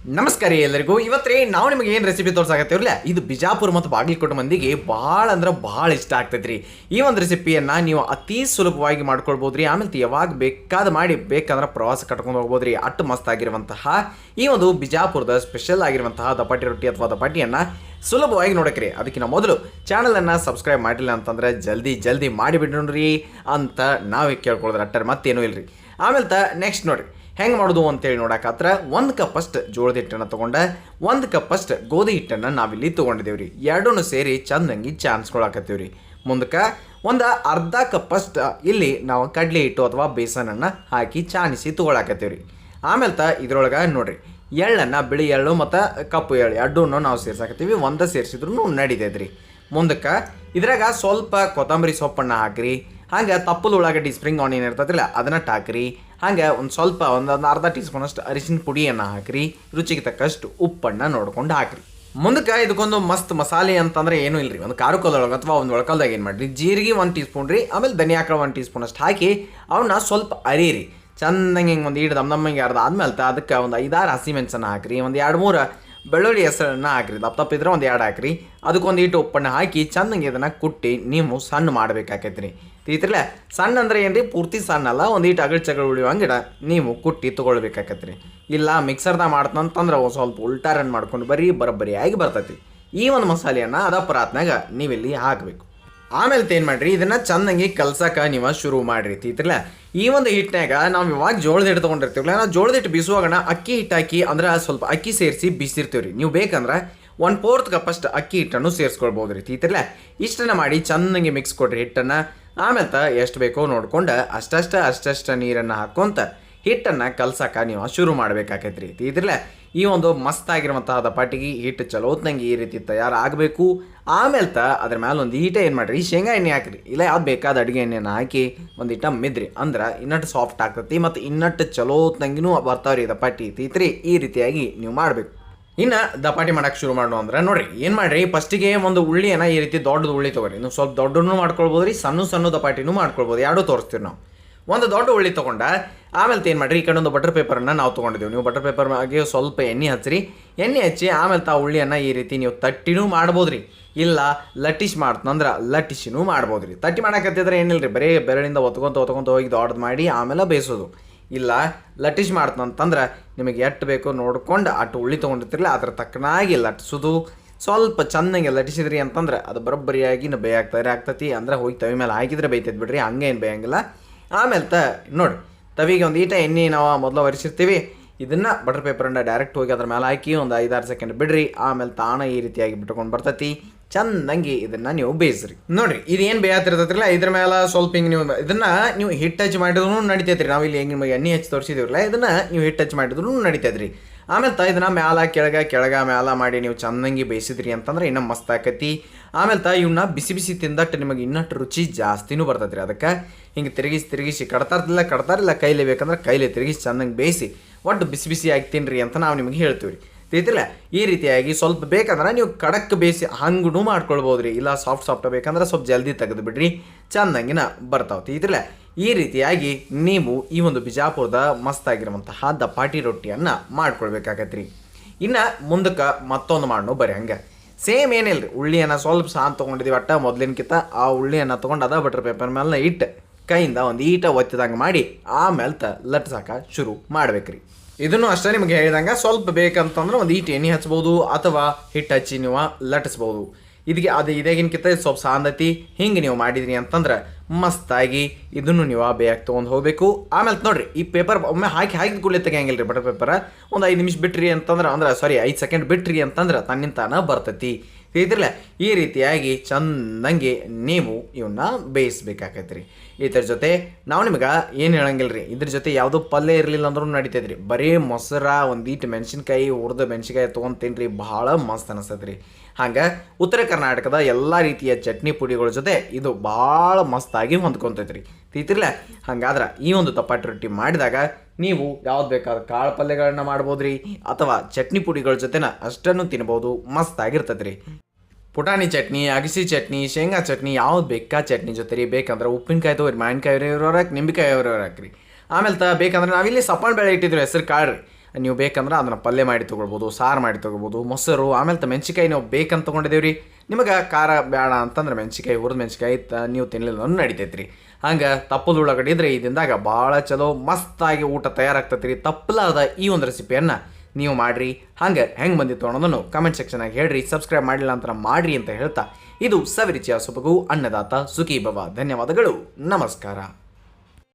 ನಮಸ್ಕಾರ ಎಲ್ಲರಿಗೂ. ಇವತ್ತು ನಾವು ನಿಮಗೆ ಏನು ರೆಸಿಪಿ ತೋರ್ಸಾಕತ್ತೀವ್ರಲ್ಲ ಇದು ಬಿಜಾಪುರ ಮತ್ತು ಬಾಗಲಕೋಟೆ ಮಂದಿಗೆ ಭಾಳ ಅಂದ್ರೆ ಭಾಳ ಇಷ್ಟ ಆಗ್ತೈತೆ ರೀ ಈ ಒಂದು ರೆಸಿಪಿಯನ್ನು ನೀವು ಅತಿ ಸುಲಭವಾಗಿ ಮಾಡ್ಕೊಳ್ಬೋದು ರೀ ಆಮೇಲೆ ಯಾವಾಗ ಬೇಕಾದ ಮಾಡಿ ಬೇಕಂದ್ರೆ ಪ್ರವಾಸ ಕಟ್ಕೊಂಡು ಹೋಗ್ಬೋದು ರೀ ಅಟ್ಟು ಮಸ್ತ್ ಆಗಿರುವಂತಹ ಈ ಒಂದು ಬಿಜಾಪುರದ ಸ್ಪೆಷಲ್ ಆಗಿರುವಂತಹ ದಪಾಟಿ ರೊಟ್ಟಿ ಅಥವಾ ದಪಾಟಿಯನ್ನು ಸುಲಭವಾಗಿ ನೋಡಕ್ರಿ. ಅದಕ್ಕಿಂತ ಮೊದಲು ಚಾನಲನ್ನು ಸಬ್ಸ್ಕ್ರೈಬ್ ಮಾಡಿಲ್ಲ ಅಂತಂದ್ರೆ ಜಲ್ದಿ ಜಲ್ದಿ ಮಾಡಿಬಿಡ್ರಿ ಅಂತ ನಾವೇ ಕೇಳ್ಕೊಳ್ಳೋದ್ರ ಅಟ್ಟರ್ ಮತ್ತೇನೂ ಇಲ್ರಿ. ಆಮೇಲೆ ತ ನೆಕ್ಸ್ಟ್ ನೋಡ್ರಿ. ಹೆಂಗೆ ಮಾಡೋದು ಅಂತೇಳಿ ನೋಡೋಕಾತ್ರ ಒಂದು ಕಪ್ ಅಷ್ಟು ಜೋಳದ ಹಿಟ್ಟನ್ನು ತೊಗೊಂಡೆ, ಒಂದು ಕಪ್ ಅಷ್ಟು ಗೋಧಿ ಹಿಟ್ಟನ್ನು ನಾವಿಲ್ಲಿ ತೊಗೊಂಡಿದ್ದೇವೆ ರೀ ಎರಡೂ ಸೇರಿ ಚಂದಂಗಿ ಚಾನ್ಸ್ಕೊಳಕತ್ತೀವಿ ರೀ ಮುಂದಕ್ಕೆ ಒಂದು ಅರ್ಧ ಕಪ್ ಅಷ್ಟು ಇಲ್ಲಿ ನಾವು ಕಡಲೆ ಹಿಟ್ಟು ಅಥವಾ ಬೇಸನನ್ನು ಹಾಕಿ ಚಾಣಿಸಿ ತೊಗೊಳಕತ್ತೀವಿ ರೀ ಆಮೇಲೆ ತ ಇದ್ರೊಳಗೆ ನೋಡಿರಿ, ಎಳ್ಳನ್ನು ಬಿಳಿ ಎಳ್ಳು ಮತ್ತು ಕಪ್ಪು ಎಳ್ಳು ಎರಡೂ ನಾವು ಸೇರ್ಸಾಕತ್ತೀವಿ, ಒಂದೇ ಸೇರಿಸಿದ್ರು ನಡೀತೈತೆ ರೀ ಮುಂದಕ್ಕೆ ಇದ್ರಾಗ ಸ್ವಲ್ಪ ಕೊತ್ತಂಬರಿ ಸೊಪ್ಪನ್ನು ಹಾಕ್ರಿ, ಹಾಗೆ ತಪ್ಪಲು ಉಳ್ಳಾಗಡ್ಡಿ ಸ್ಪ್ರಿಂಗ್ ಆನಿಯನ್ ಇರ್ತೈತಿಲ್ಲ ಅದನ್ನ ಹಾಕ್ರಿ ಹಂಗೆ ಒಂದು ಸ್ವಲ್ಪ ಒಂದು ಒಂದು ಅರ್ಧ ಟೀ ಸ್ಪೂನ್ ಅಷ್ಟು ಅರಿಶಿನ ಪುಡಿಯನ್ನು ಹಾಕ್ರಿ. ರುಚಿಗೆ ತಕ್ಕಷ್ಟು ಉಪ್ಪನ್ನು ನೋಡ್ಕೊಂಡು ಹಾಕ್ರಿ. ಮುಂದಕ್ಕೆ ಇದಕ್ಕೊಂದು ಮಸ್ತ್ ಮಸಾಲೆ ಅಂತಂದ್ರೆ ಏನೂ ರೀ ಒಂದು ಖಾರಕೊಳಗೆ ಅಥವಾ ಒಂದು ಒಳಕಲ್ದಾಗ ಏನು ಮಾಡಿರಿ? ಜೀರಿಗೆ ಒಂದು ಟೀ ಸ್ಪೂನ್ ರೀ, ಆಮೇಲೆ ಧನಿಯಾಕಳ ಒಂದು ಟೀ ಸ್ಪೂನ್ ಅಷ್ಟು ಹಾಕಿ ಅವನ್ನ ಸ್ವಲ್ಪ ಅರೀರಿ. ಚಂದಂಗೆ ಹಿಂಗೆ ಒಂದು ಈಡು ದಮ್ ದಮ್ಮಂಗೆ ಅರ್ಧ ಆದ್ಮೇಲೆ ಅದಕ್ಕೆ ಒಂದು ಐದಾರು ಹಸಿಮೆಣಸನ್ನು ಹಾಕ್ರಿ. ಒಂದು ಎರಡು ಮೂರು ಬೆಳ್ಳುಳ್ಳಿ ಹೆಸರನ್ನು ಹಾಕ್ರಿ. ದಪ್ಪ ಇದ್ರೆ ಒಂದು ಎರಡು ಹಾಕ್ರಿ. ಅದಕ್ಕೊಂದು ಹಿಟ್ಟು ಉಪ್ಪನ್ನು ಹಾಕಿ ಚೆನ್ನಾಗಿ ಇದನ್ನು ಕುಟ್ಟಿ ನೀವು ಸಣ್ಣ ಮಾಡ್ಬೇಕಾಕೈತಿ ರೀ ತೀತ್ರಲ್ಲ ಸಣ್ಣ ಅಂದ್ರೆ ರೀ ಪೂರ್ತಿ ಸಣ್ಣ ಅಲ್ಲ, ಒಂದು ಇಟ್ಟು ಅಗಲ್ ಚಗಳು ಉಳಿಯುವಂಗಿಡ ನೀವು ಕುಟ್ಟಿ ತೊಗೊಳ್ಬೇಕಾಕೈತಿ ರೀ ಇಲ್ಲ, ಮಿಕ್ಸರ್ದಾಗ ಮಾಡ್ತಂತಂದ್ರೆ ಒಂದು ಸ್ವಲ್ಪ ಉಲ್ಟಾ ರನ್ ಮಾಡ್ಕೊಂಡು ಬರೀ ಬರಬ್ಬರಿಯಾಗಿ ಬರ್ತೈತಿ. ಈ ಒಂದು ಮಸಾಲೆಯನ್ನು ಅದ ಪರಾತ್ನಾಗ ನೀವಿಲ್ಲಿ ಹಾಕಬೇಕು. ಆಮೇಲೆ ಏನು ಮಾಡಿರಿ? ಇದನ್ನು ಚೆನ್ನಾಗಿ ಕಲ್ಸಕ್ಕೆ ನೀವು ಶುರು ಮಾಡ್ರಿ ತೀತ್ರಲ್ಲ ಈ ಒಂದು ಹಿಟ್ಟಿನಾಗ ನಾವು ಇವಾಗ ಜೋಳದ ಹಿಟ್ಟು ತೊಗೊಂಡಿರ್ತೀವಲ್ಲ ನಾವು ಜೋಳದ ಹಿಟ್ಟು ಬೀಸುವಾಗಣ ಅಕ್ಕಿ ಹಿಟ್ಟು ಹಾಕಿ ಅಂದ್ರೆ ಸ್ವಲ್ಪ ಅಕ್ಕಿ ಸೇರಿಸಿ ಬಿಸಿರ್ತೀವಿ ರೀ ನೀವು ಬೇಕಂದ್ರೆ ಒನ್ ಫೋರ್ತ್ ಕಪ್ ಅಷ್ಟು ಅಕ್ಕಿ ಹಿಟ್ಟನ್ನು ಸೇರಿಸ್ಕೊಳ್ಬೋದು ರೀ ತೀತ್ರಲ್ಲ ಇಷ್ಟನ್ನು ಮಾಡಿ ಚೆನ್ನಾಗಿ ಮಿಕ್ಸ್ ಕೊಡ್ರಿ ಹಿಟ್ಟನ್ನು. ಆಮೇಲೆ ಎಷ್ಟು ಬೇಕೋ ನೋಡ್ಕೊಂಡು ಅಷ್ಟಷ್ಟ ಅಷ್ಟಷ್ಟ ನೀರನ್ನು ಹಾಕ್ಕೊಂತ ಹಿಟ್ಟನ್ನು ಕಲ್ಸಕ್ಕೆ ನೀವು ಶುರು ಮಾಡ್ಬೇಕಾಕೈತ್ರಿ. ಇದ್ರಲ್ಲ ಈ ಒಂದು ಮಸ್ತ್ ಆಗಿರುವಂತಹ ದಪಾಟಿಗೆ ಹಿಟ್ಟು ಚಲೋತ್ನಂಗೆ ಈ ರೀತಿ ತಯಾರಾಗಬೇಕು. ಆಮೇಲೆ ತ ಅದ್ರ ಮೇಲೆ ಒಂದು ಈಟ ಏನು ಮಾಡ್ರಿ? ಶೇಂಗಾ ಎಣ್ಣೆ ಹಾಕ್ರಿ. ಇಲ್ಲ, ಯಾವ್ದು ಬೇಕಾದ ಅಡುಗೆ ಎಣ್ಣೆನ ಹಾಕಿ ಒಂದು ಇಟ್ಟ ಮಿದ್ರಿ. ಅಂದ್ರೆ ಇನ್ನಟ್ಟು ಸಾಫ್ಟ್ ಆಗ್ತತಿ ಮತ್ತು ಇನ್ನಟ್ಟು ಚಲೋತ್ನಂಗಿನೂ ಬರ್ತಾವ್ರಿ ದಪಾಟಿ ತೀತ್ರಿ ಈ ರೀತಿಯಾಗಿ ನೀವು ಮಾಡಬೇಕು. ಇನ್ನು ದಪಾಟಿ ಮಾಡಕ್ಕೆ ಶುರು ಮಾಡು ಅಂದ್ರೆ ನೋಡ್ರಿ, ಏನು ಮಾಡ್ರಿ? ಫಸ್ಟಿಗೆ ಒಂದು ಉಳ್ಳಿಯನ್ನು ಈ ರೀತಿ ದೊಡ್ಡದು ಉಳ್ಳಿ ತೊಗೊರಿ. ನೀವು ಸ್ವಲ್ಪ ದೊಡ್ಡನು ಮಾಡ್ಕೊಳ್ಬೋದು ರೀ ಸಣ್ಣ ಸಣ್ಣ ದಪಾಟಿನೂ ಮಾಡ್ಕೊಳ್ಬೋದು. ಎರಡೂ ತೋರಿಸ್ತೀವಿ ನಾವು. ಒಂದು ದೊಡ್ಡ ಉಳ್ಳಿ ತೊಗೊಂಡ, ಆಮೇಲೆ ಏನು ಮಾಡಿರಿ? ಈ ಕಡೆ ಒಂದು ಬಟರ್ ಪೇಪರನ್ನು ನಾವು ತೊಗೊಂಡಿದ್ದೀವಿ. ನೀವು ಬಟರ್ ಪೇಪರ್ ಆಗಿ ಸ್ವಲ್ಪ ಎಣ್ಣೆ ಹಚ್ಚಿರಿ ಎಣ್ಣೆ ಹಚ್ಚಿ ಆಮೇಲೆ ತಾವು ಉಳ್ಳಿಯನ್ನು ಈ ರೀತಿ ನೀವು ತಟ್ಟಿನೂ ಮಾಡ್ಬೋದು ರೀ ಇಲ್ಲ ಲಟ್ಟಿಶ್ ಮಾಡ್ತಂದ್ರೆ ಲಟ್ಟಿಸಿನೂ ಮಾಡ್ಬೋದು ರೀ ತಟ್ಟಿ ಮಾಡಕತ್ತಿದ್ರೆ ಏನಿಲ್ಲ ರೀ ಬರೀ ಬೆರಳಿಂದ ಒತ್ಕೊಂತ ಒತ್ಕೊಂತ ಹೋಗಿ ದೊಡ್ಡದು ಮಾಡಿ ಆಮೇಲೆ ಬೇಯಿಸೋದು. ಇಲ್ಲ ಲಟ್ಟಿಶ್ ಮಾಡ್ತಂತಂದ್ರೆ ನಿಮಗೆ ಎಷ್ಟು ಬೇಕೋ ನೋಡ್ಕೊಂಡು ಅಟ್ಟು ಉಳ್ಳಿ ತೊಗೊಂಡಿರ್ತಿರಲಿಲ್ಲ ಅದ್ರ ತಕ್ಕನಾಗಿ ಲಟ್ಟಿಸೋದು. ಸ್ವಲ್ಪ ಚೆನ್ನಾಗಿ ಲಟ್ಟಿಸಿದ್ರಿ ಅಂತಂದ್ರೆ ಅದು ಬರೋಬ್ಬರಿಯಾಗಿ ಬೇಯಾಗ್ತಾರೆ, ಆಗ್ತತಿ. ಅಂದ್ರೆ ಹೋಗಿ ತವಿ ಮೇಲೆ ಹಾಕಿದ್ರೆ ಬೇಯ್ತೈತೆ ಬಿಡ್ರಿ. ಹಂಗೇನು ಬೇಯಂಗಿಲ್ಲ. ಆಮೇಲೆ ತ, ನೋಡಿ, ತವಿಗೆ ಒಂದು ಈಟ ಎಣ್ಣೆ ನಾವು ಮೊದಲು ಒರೆಸಿರ್ತೀವಿ. ಇದನ್ನು ಬಟರ್ ಪೇಪರಿಂದ ಡೈರೆಕ್ಟ್ ಹೋಗಿ ಅದ್ರ ಮೇಲೆ ಹಾಕಿ ಒಂದು ಐದಾರು ಸೆಕೆಂಡ್ ಬಿಡ್ರಿ. ಆಮೇಲೆ ತಾಣ ಈ ರೀತಿಯಾಗಿ ಬಿಟ್ಕೊಂಡು ಬರ್ತೈತಿ. ಚಂದಂಗಿ ಇದನ್ನು ನೀವು ಬೇಯಿಸ್ರಿ. ನೋಡಿರಿ ಇದೇನು ಬೇಯತ್ತಿರ್ತೈತ್ರಲ್ಲ ಇದ್ರ ಮೇಲೆ ಸ್ವಲ್ಪ ಹಿಂಗೆ ನೀವು ಇದನ್ನು ನೀವು ಹಿಟ್ ಟಚ್ ಮಾಡಿದ್ರು ನಡಿತೈತ್ರಿ. ನಾವು ಇಲ್ಲಿ ಹೆಂಗೆ ನಿಮಗೆ ಎಣ್ಣೆ ಹಚ್ಚಿ ತೋರಿಸಿದಿವ್ರಲ್ಲ, ಇದನ್ನು ನೀವು ಹಿಟ್ ಟಚ್ ಮಾಡಿದ್ರು ನಡಿತೈತ್ರಿ. ಆಮೇಲೆ ತ ಇದನ್ನ ಮ್ಯಾಲ, ಕೆಳಗ ಕೆಳಗ ಮ್ಯಾಲ ಮಾಡಿ ನೀವು ಚೆನ್ನಾಗಿ ಬೇಯಿಸಿದ್ರಿ ಅಂತಂದ್ರೆ ಇನ್ನೂ ಮಸ್ತ್ ಆಕತಿ. ಆಮೇಲೆ ತ ಇವನ್ನ ಬಿಸಿ ಬಿಸಿ ತಿಂದಟ್ಟು ನಿಮಗೆ ಇನ್ನಷ್ಟು ರುಚಿ ಜಾಸ್ತಿನೂ ಬರ್ತೈತ್ರಿ ಅದಕ್ಕೆ. ಹಿಂಗೆ ತಿರುಗಿಸಿ ತಿರುಗಿಸಿ ಕಡ್ತಾರ್ದಿಲ್ಲ ಕಡ್ತಾರಿಲ್ಲ ಕೈಲಿ ಬೇಕಂದ್ರೆ ಕೈಲಿ ತಿರುಗಿಸಿ ಚೆನ್ನಾಗಿ ಬೇಯಿಸಿ, ಒಟ್ಟು ಬಿಸಿ ಬಿಸಿ ಆಗಿ ತಿನ್ರಿ ಅಂತ ನಾವು ನಿಮಗೆ ಹೇಳ್ತೀವಿ ರೀ ತಿಳಿತಿಲ್ಲ ಈ ರೀತಿಯಾಗಿ ಸ್ವಲ್ಪ ಬೇಕಂದ್ರೆ ನೀವು ಕಡಕ್ ಬೇಯಿಸಿ ಹಂಗೂ ಮಾಡ್ಕೊಳ್ಬೋದು ರೀ ಇಲ್ಲ ಸಾಫ್ಟ್ ಸಾಫ್ಟ್ ಬೇಕಂದ್ರೆ ಸ್ವಲ್ಪ ಜಲ್ದಿ ತೆಗೆದು ಬಿಡ್ರಿ. ಚಂದಂಗಿನ ಬರ್ತಾವೆ. ತಿಳಿತಿಲ್ಲ ಈ ರೀತಿಯಾಗಿ ನೀವು ಈ ಒಂದು ಬಿಜಾಪುರದ ಮಸ್ತಾಗಿರುವಂತಹ ದಪಾಟಿ ರೊಟ್ಟಿಯನ್ನು ಮಾಡ್ಕೊಳ್ಬೇಕಾಗತ್ತೆ ರೀ ಇನ್ನು ಮುಂದಕ್ಕೆ ಮತ್ತೊಂದು ಮಾಡೋ ಬರೀ ಹಂಗೆ. ಸೇಮ್ ಏನಿಲ್ಲ ರೀ ಉಳ್ಳಿಯನ್ನು ಸ್ವಲ್ಪ ಸಾನ್ ತೊಗೊಂಡಿದ್ದೀವಿ ಅಟ್ಟ ಮೊದಲಿನಕಿತ, ಆ ಉಳ್ಳಿಯನ್ನು ತೊಗೊಂಡು ಅದ ಬಟರ್ ಪೇಪರ್ ಮೇಲೆ ಇಟ್ಟು ಕೈಯಿಂದ ಒಂದು ಈಟ ಒತ್ತಿದಂಗೆ ಮಾಡಿ, ಆಮೇಲೆ ತ ಲಟ್ಸಾಕ ಶುರು ಮಾಡ್ಬೇಕ್ರಿ. ಇದನ್ನು ಅಷ್ಟೇ ನಿಮಗೆ ಹೇಳಿದಂಗೆ ಸ್ವಲ್ಪ ಬೇಕಂತಂದ್ರೆ ಒಂದು ಈಟ್ ಎಣ್ಣೆ ಹಚ್ಬೋದು ಅಥವಾ ಹಿಟ್ಟು ಹಚ್ಚಿ ನೀವು ಲಟ್ಟಿಸ್ಬೋದು ಇದಕ್ಕೆ ಅದು ಇದೇಗಿನಕಿಂತ ಸ್ವಲ್ಪ ಸಾಂದತಿ ಹಿಂಗೆ ನೀವು ಮಾಡಿದ್ರಿ ಅಂತಂದ್ರೆ ಮಸ್ತಾಗಿ ಇದನ್ನು ನೀವು ಆ ಬೇಗ ತೊಗೊಂಡು ಹೋಗಬೇಕು. ಆಮೇಲೆ ನೋಡ್ರಿ, ಈ ಪೇಪರ್ ಒಮ್ಮೆ ಹಾಕಿ ಹಾಕಿ ಕೂಡಲೇ ತೆಗಿಯಂಗಿಲ್ಲ ರೀ ಬಟರ್ ಪೇಪರ ಒಂದು ಐದು ನಿಮಿಷ ಬಿಟ್ರಿ ಅಂತಂದ್ರೆ, ಅಂದ್ರೆ ಸಾರಿ ಐದು ಸೆಕೆಂಡ್ ಬಿಟ್ರಿ ಅಂತಂದ್ರೆ ತನ್ನಿಂದ ತಾನೇ ಬರ್ತೈತಿ. ಇದ್ರಲ್ಲ ಈ ರೀತಿಯಾಗಿ ಚಂದಂಗೆ ನೀವು ಇವನ್ನ ಬೇಯಿಸ್ಬೇಕಾಗತ್ತೆ ರೀ ಇದ್ರ ಜೊತೆ ನಾವು ನಿಮ್ಗೆ ಏನು ಹೇಳಂಗಿಲ್ಲ ರೀ ಇದ್ರ ಜೊತೆ ಯಾವುದೋ ಪಲ್ಯ ಇರಲಿಲ್ಲ ಅಂದ್ರೂ ನಡೀತೈತೆ ರೀ ಬರೀ ಮೊಸರ, ಒಂದೀಟು ಮೆಣಸಿನ್ಕಾಯಿ, ಹುರಿದ ಮೆಣಸಿನ್ಕಾಯಿ ತೊಗೊಂಡು ರೀ ಭಾಳ ಮಸ್ತ್ ಅನಿಸ್ತೈತೆ ರೀ ಹಂಗೆ ಉತ್ತರ ಕರ್ನಾಟಕದ ಎಲ್ಲ ರೀತಿಯ ಚಟ್ನಿ ಪುಡಿಗಳ ಜೊತೆ ಇದು ಭಾಳ ಮಸ್ತಾಗಿ ಹೊಂದ್ಕೊತೈತೆ ರೀ ತಿತ್ತಿರ್ಲ ಹಂಗಾದ್ರೆ ಈ ಒಂದು ತಪ್ಪಾಟಿ ರೊಟ್ಟಿ ಮಾಡಿದಾಗ ನೀವು ಯಾವ್ದು ಬೇಕಾದ ಕಾಳು ಪಲ್ಯಗಳನ್ನ ಮಾಡ್ಬೋದು ರೀ ಅಥವಾ ಚಟ್ನಿ ಪುಡಿಗಳ ಜೊತೆನ ಅಷ್ಟನ್ನು ತಿನ್ಬೋದು ಮಸ್ತಾಗಿರ್ತೈತೆ ರೀ ಪುಟಾಣಿ ಚಟ್ನಿ, ಅಗಸಿ ಚಟ್ನಿ, ಶೇಂಗಾ ಚಟ್ನಿ, ಯಾವ್ದು ಬೇಕಾ ಚಟ್ನಿ ಜೊತೆ ರೀ ಬೇಕಂದ್ರೆ ಉಪ್ಪಿನಕಾಯಿ ತೋರಿ ಮಾವಿನಕಾಯಿ ಇರೋರಾಕ್ ನಿಂಬೆಕಾಯಿ ಇರೋರು ಹಾಕ್ರಿ. ಆಮೇಲೆ ತ ಬೇಕಂದ್ರೆ ನಾವಿಲ್ಲಿ ಸಪ್ಪನ್ ಬೆಳೆ ಇಟ್ಟಿದ್ರು ಹೆಸರು ಕಾಳು ನೀವು ಬೇಕಂದ್ರೆ ಅದನ್ನು ಪಲ್ಯ ಮಾಡಿ ತೊಗೊಳ್ಬೋದು, ಸಾರು ಮಾಡಿ ತೊಗೊಳ್ಬೋದು, ಮೊಸರು, ಆಮೇಲೆ ತ ಮೆಣಸಿಕಾಯಿ ನಾವು ಬೇಕಂತ ತೊಗೊಂಡಿದ್ದೀವಿ ರೀ ನಿಮಗೆ ಖಾರ ಬೇಡ ಅಂತಂದ್ರೆ ಮೆಣಸಿಕಾಯಿ ಹುರಿದ ಮೆಣಸಿಕಾಯಿ ತ ನೀವು ತಿನ್ನಲಿಲ್ಲ ನಡಿತೈತೆ ರೀ ಹಂಗೆ ತಪ್ಪದ ಉಳ್ಳಾಗಡ್ಡಿ ಇದ್ರೆ ಈ ದಿನದಾಗ ಭಾಳ ಚಲೋ, ಮಸ್ತಾಗಿ ಊಟ ತಯಾರಾಗ್ತೈತೆ ರೀ ತಪ್ಪಲಾದ ಈ ಒಂದು ರೆಸಿಪಿಯನ್ನು ನೀವು ಮಾಡಿರಿ. ಹಂಗೆ ಹೆಂಗೆ ಬಂದಿತ್ತು ಅನ್ನೋದನ್ನು ಕಮೆಂಟ್ ಸೆಕ್ಷನಾಗಿ ಹೇಳ್ರಿ. ಸಬ್ಸ್ಕ್ರೈಬ್ ಮಾಡಿಲ್ಲ ಅಂತ ಮಾಡಿರಿ ಅಂತ ಹೇಳ್ತಾ. ಇದು ಸವಿರುಚಿಯ ಸೊಬಗು, ಅನ್ನದಾತ ಸುಖಿ ಭವ ಧನ್ಯವಾದಗಳು. ನಮಸ್ಕಾರ.